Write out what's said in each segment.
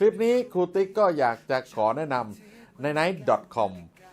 คลิปนี้ครูติ๊กก็อยากจะขอแนะนำใน night.com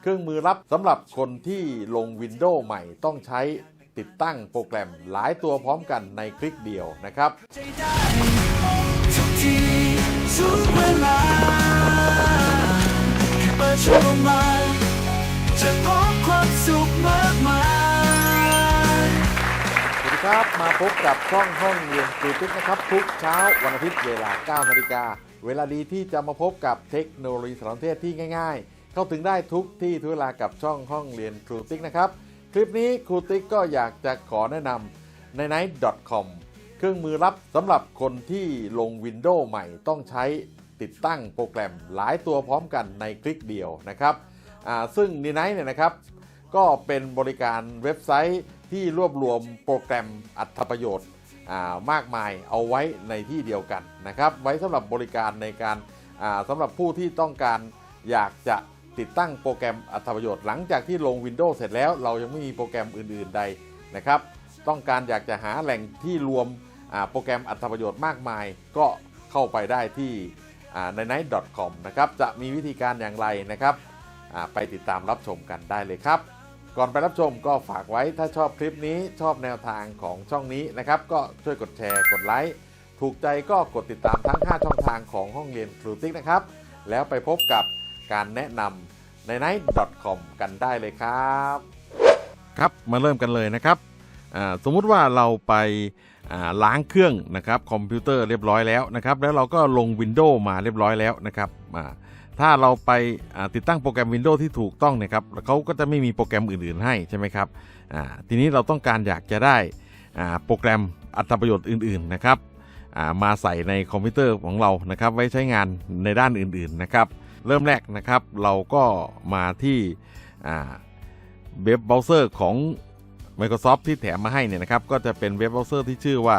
เครื่องมือลับสำหรับคนที่ลง Windows ใหม่ต้องใช้ติดตั้งโปรแกรมหลายตัวพร้อมกันในคลิกเดียวนะครับ จะพบความสุขมากมายสวัสดีครับ มาพบกับช่องห้องเรียนครูติ๊กนะครับ ทุกเช้าวันอาทิตย์เวลา 9 นาฬิกา เวลาดีที่จะมาพบกับเทคโนโลยีสารสนเทศที่ง่ายๆ เข้าถึงได้ทุกที่ทุกเวลากับช่องห้องเรียนครูติ๊กนะครับ คลิปนี้ครูติ๊กก็อยากจะขอแนะนำใน night.com เครื่องมือลับสำหรับคนที่ลง Windows ใหม่ต้องใช้ติดตั้งโปรแกรมหลายตัวพร้อมกันในคลิกเดียวนะครับซึ่งในไนเนี่ยนะครับ ก็เป็นบริการเว็บไซต์ที่รวบรวมโปรแกรมอัตประโยชน์ มากมายเอาไว้ในที่เดียวกันนะครับ ไว้สำหรับบริการในการาสำหรับผู้ที่ต้องการอยากจะติดตั้งโปรแกรมอัตประโยชน์หลังจากที่ลง Windows เสร็จแล้ว เรายังไม่มีโปรแกรมอื่น ๆ ใดนะครับ ต้องการอยากจะหาแหล่งที่รวมโปรแกรมอัตประโยชน์มากมาย ก็เข้าไปได้ที่ใน night.com นะครับ จะมีวิธีการอย่างไรนะครับ ไปติดตามรับชมกันได้เลยครับ ก่อนไปรับชมก็ฝากไว้ถ้าชอบคลิปนี้ชอบแนวทางของช่องนี้นะครับ ก็ช่วยกดแชร์กดไลค์ถูกใจก็กดติดตามทั้ง 5 ช่องทางของห้องเรียนครูติ๊กนะครับ แล้วไปพบกับการแนะนำใน night.com กันได้เลยครับ ครับมาเริ่มกันเลยนะครับสมมุติว่าเราไปล้างเครื่องนะครับคอมพิวเตอร์เรียบร้อยแล้วนะครับ แล้วเราก็ลง Windows มาเรียบร้อยแล้วนะครับ ถ้าเราไปติดตั้งโปรแกรม Windows ที่ถูกต้องเนี่ยครับเขาก็จะไม่มีโปรแกรมอื่น ๆ ให้ใช่ไหมครับทีนี้เราต้องการอยากจะได้โปรแกรมอัตประโยชน์อื่น ๆ นะครับมาใส่ในคอมพิวเตอร์ของเรานะครับ ไว้ใช้งานในด้านอื่น ๆ นะครับ เริ่มแรกนะครับ เราก็มาที่เว็บเบราว์เซอร์ของ Microsoft ที่แถมมาให้เนี่ยนะครับ ก็จะเป็นเว็บเบราว์เซอร์ที่ชื่อว่า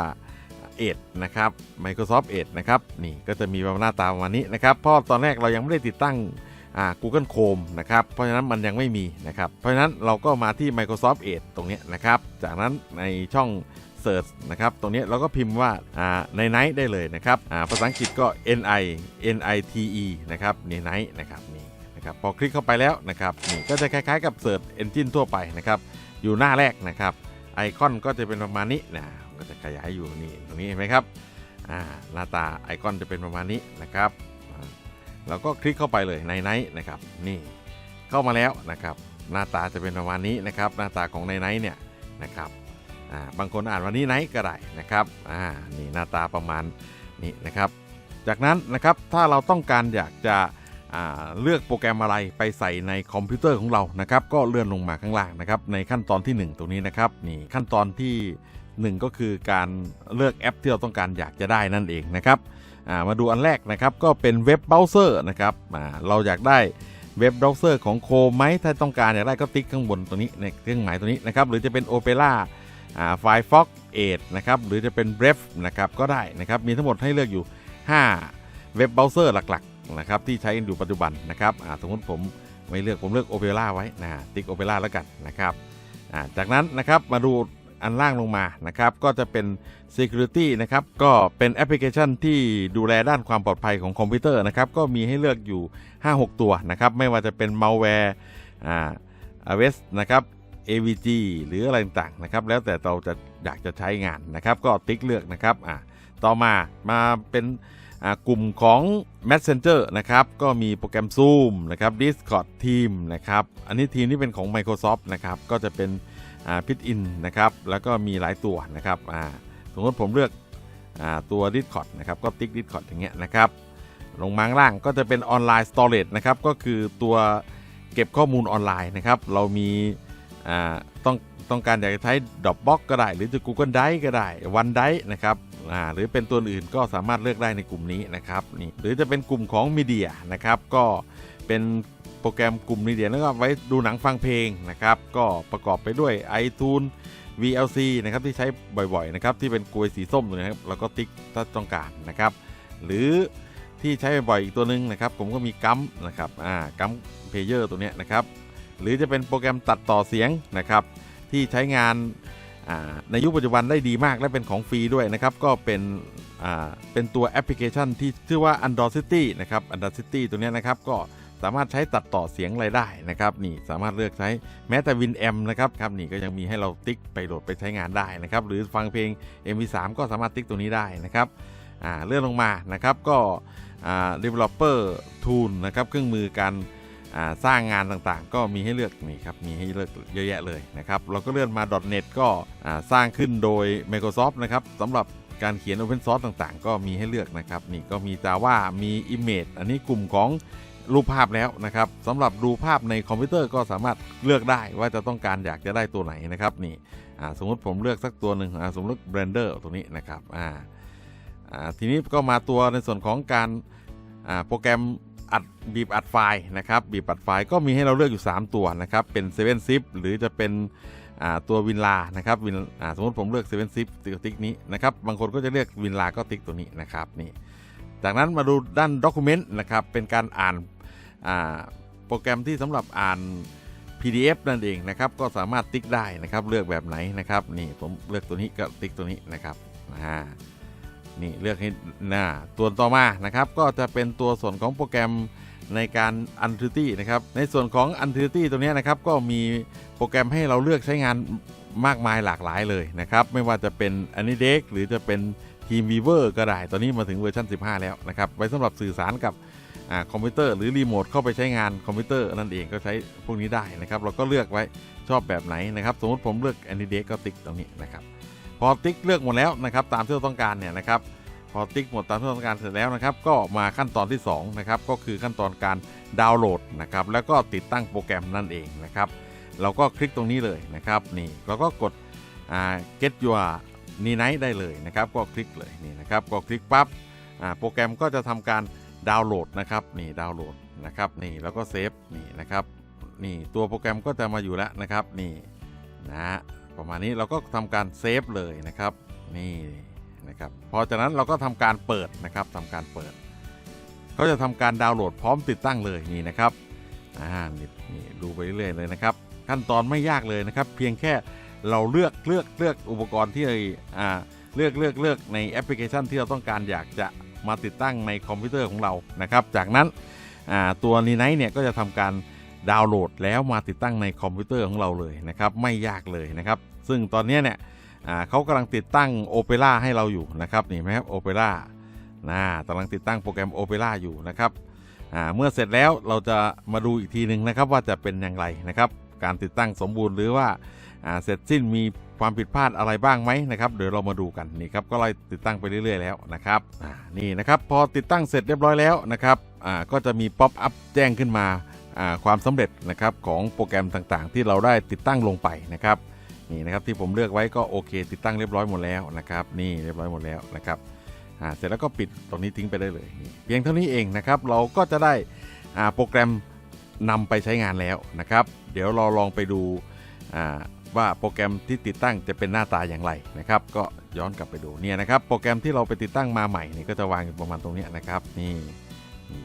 Edge นะครับ Microsoft Edge นะครับนี่ก็จะมีหน้าตาประมาณนี้นะครับเพราะตอนแรกเรายังไม่ได้ติดตั้งอ่า Google Chrome นะครับ เพราะฉะนั้นมันยังไม่มีนะครับ เพราะฉะนั้นเราก็มาที่ Microsoft Edge ตรงนี้นะครับ จากนั้นในช่อง Search นะครับ ตรงนี้เราก็พิมพ์ว่าอ่าใน Night ได้เลยนะครับอ่าภาษาอังกฤษก็ N I N I T E นะครับใน Night นะครับนี่นะครับพอคลิกเข้าไปแล้วนะครับนี่ก็จะคล้ายๆกับ Search Engine ทั่วไปนะครับ อยู่หน้าแรกนะครับ ไอคอนก็จะเป็นประมาณนี้นะ ก็จะขยายอยู่นี่ตรงนี้เห็นไหมครับหน้าตาไอคอนจะเป็นประมาณนี้นะครับเราก็คลิกเข้าไปเลยในไนท์นะครับนี่เข้ามาแล้วนะครับ หน้าตาจะเป็นประมาณนี้นะครับ หน้าตาของในไนท์เนี่ยนะครับบางคนอ่านวันนี้ไนท์ก็ได้นะครับนี่หน้าตาประมาณนี้นะครับ จากนั้นนะครับถ้าเราต้องการอยากจะเลือกโปรแกรมอะไรไปใส่ในคอมพิวเตอร์ของเรานะครับ ก็เลื่อนลงมาข้างล่างนะครับ ในขั้นตอนที่ 1 ตรงนี้นะครับนี่ขั้นตอนที่ 1ก็คือการเลือกแอปที่เราต้องการอยากจะได้นั่นเองนะครับามาดูอันแรกนะครับก็เป็นเว็บเบราว์เซอร์นะครับเราอยากได้เว็บเบราว์เซอร์ของโคไหมถ้าต้องการอยากได้ก็ติ๊กข้างบนตรงนี้ในเครื่องหมายตัวนี้นะครับหรือจะเป็น Opera า Firefox 8นะครับหรือจะเป็น Brave นะครับก็ได้นะครับมีทั้งหมดให้เลือกอยู่ 5 เว็บเบราว์เซอร์หลักๆนะครับที่ใช้กันอยู่ปัจจุบันนะครับสมมติผมไม่เลือกผมเลือก Opera ไว้นะติ๊ก Opera แล้วกันนะครับจากนั้นนะครับมาดู อันล่างลงมานะครับ ก็จะเป็น Security นะครับ ก็เป็นแอปพลิเคชันที่ดูแลด้านความปลอดภัยของคอมพิวเตอร์นะครับ ก็มีให้เลือกอยู่ 5-6 ตัวนะครับ ไม่ว่าจะเป็น malware อ่า AWS นะครับ AVG หรืออะไรต่างๆนะครับ แล้วแต่เราจะอยากจะใช้งานนะครับ ก็ติ๊กเลือกนะครับอ่าต่อมามาเป็นอ่ากลุ่มของ Messenger นะครับ ก็มีโปรแกรม Zoom นะครับ Discord Team นะครับ อันนี้ทีมที่เป็นของ Microsoft นะครับ ก็จะเป็น พิทอินนะครับแล้วก็มีหลายตัวนะครับสมมติผมเลือกอตัว Discord นะครับก็ติ๊ก Discord อย่างเงี้ยนะครับลงมาข้งล่างก็จะเป็นออนไลน์ Storage นะครับก็คือตัวเก็บข้อมูลออนไลน์นะครับเรามีต้องต้องการอยากจะใช้ Dropbox ก็ได้ หรือจะ Google Drive ก็ได้ OneDrive นะครับหรือเป็นตัวอื่นก็สามารถเลือกได้ในกลุ่มนี้นะครับนี่หรือจะเป็นกลุ่มของมีเดียนะครับก็เป็น รแกรมกลุ่มมีเดียแล้วก็ไว้ดูหนังฟังเพลงนะครับ ก็ประกอบไปด้วย iTunes VLC นะครับที่ใช้บ่อยๆนะครับที่เป็นกลวยสีส้มตัวนี้นะครับเราก็ติ๊กถ้าต้องการนะครับ หรือที่ใช้บ่อยๆอีกตัวหนึ่งนะครับ ผมก็มีกัมนะครับอ่ากัมเพเยอร์ตัวเนี้ยนะครับ หรือจะเป็นโปรแกรมตัดต่อเสียงนะครับ ที่ใช้งานในยุคปัจจุบันได้ดีมากและเป็นของฟรีด้วยนะครับ ก็เป็นเป็นตัวแอปพลิเคชันที่ชื่อว่า Android City นะครับ Android City ตัวนี้นะครับก็ สามารถใช้ตัดต่อเสียงอะไรได้นะครับนี่สามารถเลือกใช้แม้แต่ WinM นะครับครับนี่ก็ยังมีให้เราติ๊กไปโหลดไปใช้งานได้นะครับหรือฟังเพลง MP3 ก็สามารถติ๊กตัวนี้ได้นะครับอ่าเลื่อนลงมานะครับก็อ่า developer tool นะครับเครื่องมือการสร้างงานต่างๆ ก็มีให้เลือกนี่ครับมีให้เลือกเยอะแยะเลยนะครับเราก็เลื่อนมา .NET ก็สร้างขึ้นโดย Microsoft นะครับสำหรับการเขียน Open Source ต่างๆ ก็มีให้เลือกนะครับนี่ก็มี Java มี Image อันนี้กลุ่มของ รูปภาพแล้วนะครับสำหรับดูภาพในคอมพิวเตอร์ก็สามารถเลือกได้ว่าจะต้องการอยากจะได้ตัวไหนนะครับนี่สมมติผมเลือกสักตัวหนึ่งสมมติ Blender ตัวนี้นะครับทีนี้ก็มาตัวในส่วนของการโปรแกรมอัดบีบอัดไฟล์นะครับบีบอัดไฟล์ก็มีให้เราเลือกอยู่ 3 ตัวนะครับเป็น7 zip หรือจะเป็นตัววินลานะครับวินสมมติผมเลือก7 zip ติ๊กนี้นะครับบางคนก็จะเลือกวินลาก็ติ๊กตัวนี้นะครับนี่จากนั้นมาดูด้าน Document นะครับเป็นการอ่าน โปรแกรมที่สำหรับอ่าน PDF นั่นเองนะครับ ก็สามารถติ๊กได้นะครับ เลือกแบบไหนนะครับ นี่ผมเลือกตัวนี้ก็ติ๊กตัวนี้นะครับอ่านี่เลือกให้หน้าตัวต่อมานะครับ ก็จะเป็นตัวส่วนของโปรแกรมในการ u n t i t y นะครับ ในส่วนของ u n t i t y ตัวนี้นะครับ ก็มีโปรแกรมให้เราเลือกใช้งานมากมายหลากหลายเลยนะครับ ไม่ว่าจะเป็น a n i d e x หรือจะเป็น Teamweaver ก็ได้ ตอนนี้มาถึงเวอร์ชัน15 แล้วนะครับ ไว้สำหรับสื่อสารกับ คอมพิวเตอร์หรือรีโมทเข้าไปใช้งานคอมพิวเตอร์นั่นเองก็ใช้พวกนี้ได้นะครับ เราก็เลือกไว้ชอบแบบไหนนะครับ สมมติผมเลือก a n i d e x ก็ติ๊กตรงนี้นะครับ พอติ๊กเลือกหมดแล้วนะครับ ตามที่เราต้องการเนี่ยนะครับ พอติ๊กหมดตามที่เราต้องการเสร็จแล้วนะครับ ก็มาขั้นตอนที่2นะครับก็คือขั้นตอนการดาวน์โหลดนะครับ แล้วก็ติดตั้งโปรแกรมนั่นเองนะครับ เราก็คลิกตรงนี้เลยนะครับ นี่เราก็กดอ่า get your n i n i g h t ได้เลยนะครับ ก็คลิกเลยนี่นะครับ ก็คลิกปั๊บอ่าโปรแกรมก็จะทำการ ดาวน์โหลดนะครับนี่ดาวน์โหลดนะครับนี่แล้วก็เซฟนี่นะครับนี่ตัวโปรแกรมก็จะมาอยู่แล้วนะครับนี่นะฮะประมาณนี้เราก็ทำการเซฟเลยนะครับนี่นะครับพอจากนั้นเราก็ทำการเปิดนะครับทำการเปิดเขาจะทำการดาวน์โหลดพร้อมติดตั้งเลยนี่นะครับอ่านี่นี่ดูไปเรื่อยเลยนะครับ ขั้นตอนไม่ยากเลยนะครับ เพียงแค่เราเลือกเลือกเลือกอุปกรณ์ที่อ่าเลือกเลือกเลือกในแอปพลิเคชันที่เราต้องการอยากจะ มาติดตั้งในคอมพิวเตอร์ของเรานะครับ จากนั้นตัวนีไนเนี่ยก็จะทำการดาวน์โหลดแล้วมาติดตั้งในคอมพิวเตอร์ของเราเลยนะครับไม่ยากเลยนะครับ ซึ่งตอนนี้เนี่ยเขากำลังติดตั้ง Opera ให้เราอยู่นะครับนี่ไหมครับ Opera นะกำลังติดตั้งโปรแกรม Opera อยู่นะครับเมื่อเสร็จแล้วเราจะมาดูอีกทีหนึ่งนะครับว่าจะเป็นอย่างไรนะครับ การติดตั้งสมบูรณ์หรือว่า เสร็จสิ้นมีความผิดพลาดอะไรบ้างไหมนะครับเดี๋ยวเรามาดูกันนี่ครับก็ไล่ติดตั้งไปเรื่อยๆแล้วนะครับอ่านี่นะครับพอติดตั้งเสร็จเรียบร้อยแล้วนะครับอ่าก็จะมีป๊อปอัพแจ้งขึ้นมาอ่าความสำเร็จนะครับของโปรแกรมต่างๆ ที่เราได้ติดตั้งลงไปนะครับนี่นะครับที่ผมเลือกไว้ก็โอเค ติดตั้งเรียบร้อยหมดแล้วนะครับนี่เรียบร้อยหมดแล้วนะครับอ่าเสร็จแล้วก็ปิดตรงนี้ทิ้งไปได้เลยนี่เพียงเท่านี้เองนะครับเราก็จะได้อ่าโปรแกรมนำไปใช้งานแล้วนะครับ เดี๋ยวเราลองไปดูอ่า ว่าโปรแกรมที่ติดตั้งจะเป็นหน้าตาอย่างไรนะครับ ก็ย้อนกลับไปดูเนี่ยนะครับ โปรแกรมที่เราไปติดตั้งมาใหม่นี่ก็จะวางอยู่ประมาณตรงนี้นะครับ นี่นี่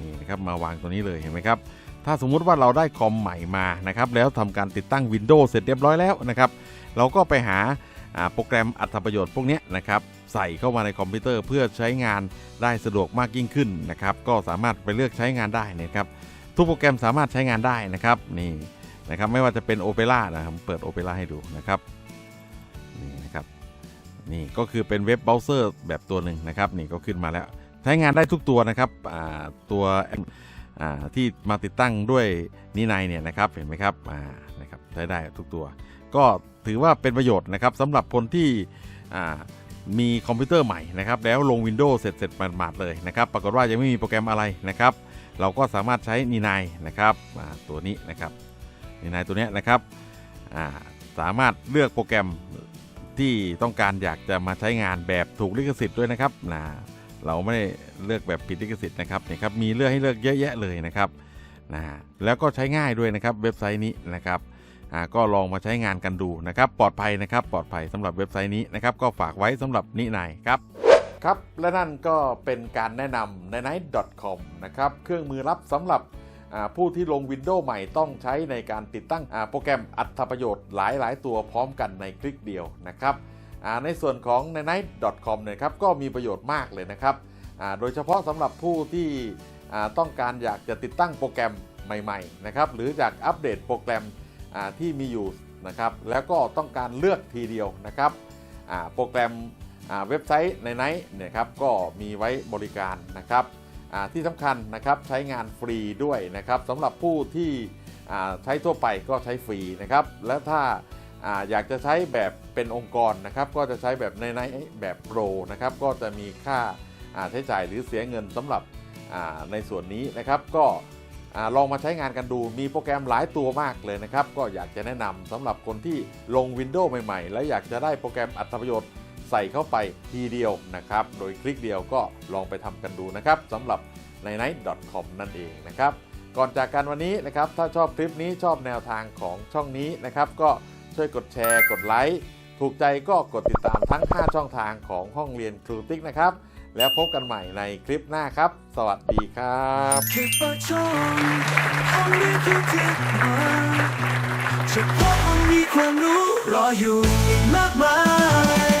นี่นะครับมาวางตรงนี้เลยเห็นไหมครับ ถ้าสมมุติว่าเราได้คอมใหม่มานะครับ แล้วทำการติดตั้ง Windows เสร็จเรียบร้อยแล้วนะครับ เราก็ไปหาโปรแกรมอัตประโยชน์พวกนี้นะครับใส่เข้ามาในคอมพิวเตอร์เพื่อใช้งานได้สะดวกมากยิ่งขึ้นนะครับ ก็สามารถไปเลือกใช้งานได้นะครับ ทุกโปรแกรมสามารถใช้งานได้นะครับนี่ นะครับไม่ว่าจะเป็น Opera นะครับเปิด Opera ให้ดูนะครับนี่นะครับนี่ก็คือเป็นเว็บเบราว์เซอร์แบบตัวหนึ่งนะครับนี่ก็ขึ้นมาแล้วใช้งานได้ทุกตัวนะครับตัวที่มาติดตั้งด้วยนิไนเนี่ยนะครับเห็นไหมครับนะครับใช้ได้ทุกตัว ก็ถือว่าเป็นประโยชน์นะครับสำหรับคนที่มีคอมพิวเตอร์ใหม่นะครับแล้วลง Windows เสร็จเสร็จหมาดๆเลยนะครับปรากฏว่ายังไม่มีโปรแกรมอะไรนะครับ เราก็สามารถใช้นีไนนะครับตัวนี้นะครับ นีไนตัวนี้นะครับสามารถเลือกโปรแกรมที่ต้องการอยากจะมาใช้งานแบบถูกลิขสิทธิ์ด้วยนะครับนะเราไม่ได้เลือกแบบผิดลิขสิทธิ์นะครับนี่ครับมีเลือกให้เลือกเยอะแยะเลยนะครับนะแล้วก็ใช้ง่ายด้วยนะครับเว็บไซต์นี้นะครับก็ลองมาใช้งานกันดูนะครับ ปลอดภัยนะครับ ปลอดภัยสำหรับเว็บไซต์นี้นะครับ ก็ฝากไว้สำหรับนินายครับ ครับ และนั่นก็เป็นการแนะนำใน night.com นะครับ เครื่องมือลับสำหรับ ผู้ที่ลง Windows ใหม่ต้องใช้ในการติดตั้งโปรแกรมอัตประโยชน์หลาย ๆ ตัวพร้อมกันในคลิกเดียวนะครับในส่วนของ n i g h t c o m เนี่ยครับก็มีประโยชน์มากเลยนะครับโดยเฉพาะสำหรับผู้ที่ต้องการอยากจะติดตั้งโปรแกรมใหม่ ๆ นะครับ หรืออยากอัปเดตโปรแกรมที่มีอยู่นะครับแล้วก็ต้องการเลือกทีเดียวนะครับโปรแกรมเว็บไซต์ในไนท์เนี่ยครับก็มีไว้บริการนะครับ ที่สำคัญนะครับใช้งานฟรีด้วยนะครับสำหรับผู้ที่ใช้ทั่วไปก็ใช้ฟรีนะครับ และถ้าอยากจะใช้แบบเป็นองค์กรนะครับ ก็จะใช้แบบในในแบบโปรนะครับ ก็จะมีค่าใช้จ่ายหรือเสียเงินสำหรับในส่วนนี้นะครับ ก็ลองมาใช้งานกันดูมีโปรแกรมหลายตัวมากเลยนะครับ ก็อยากจะแนะนำสำหรับคนที่ลง Windows ใหม่ ๆ แล้วอยากจะได้โปรแกรมอัตประโยชน์ ใส่เข้าไปทีเดียวนะครับ โดยคลิกเดียวก็ลองไปทำกันดูนะครับสำหรับใน n i g h t c o m นั่นเองนะครับก่อนจากกันวันนี้นะครับถ้าชอบคลิปนี้ชอบแนวทางของช่องนี้นะครับ ก็ช่วยกดแชร์กดไลค์ถูกใจก็กดติดตามทั้ง 5 ช่องทางของห้องเรียนครูติ๊กนะครับ แล้วพบกันใหม่ในคลิปหน้าครับ สวัสดีครับค่เปิดช่องห้องเรียนคือที่มาเฉพาะมันมีความรู้รออยู่อีกมากมาย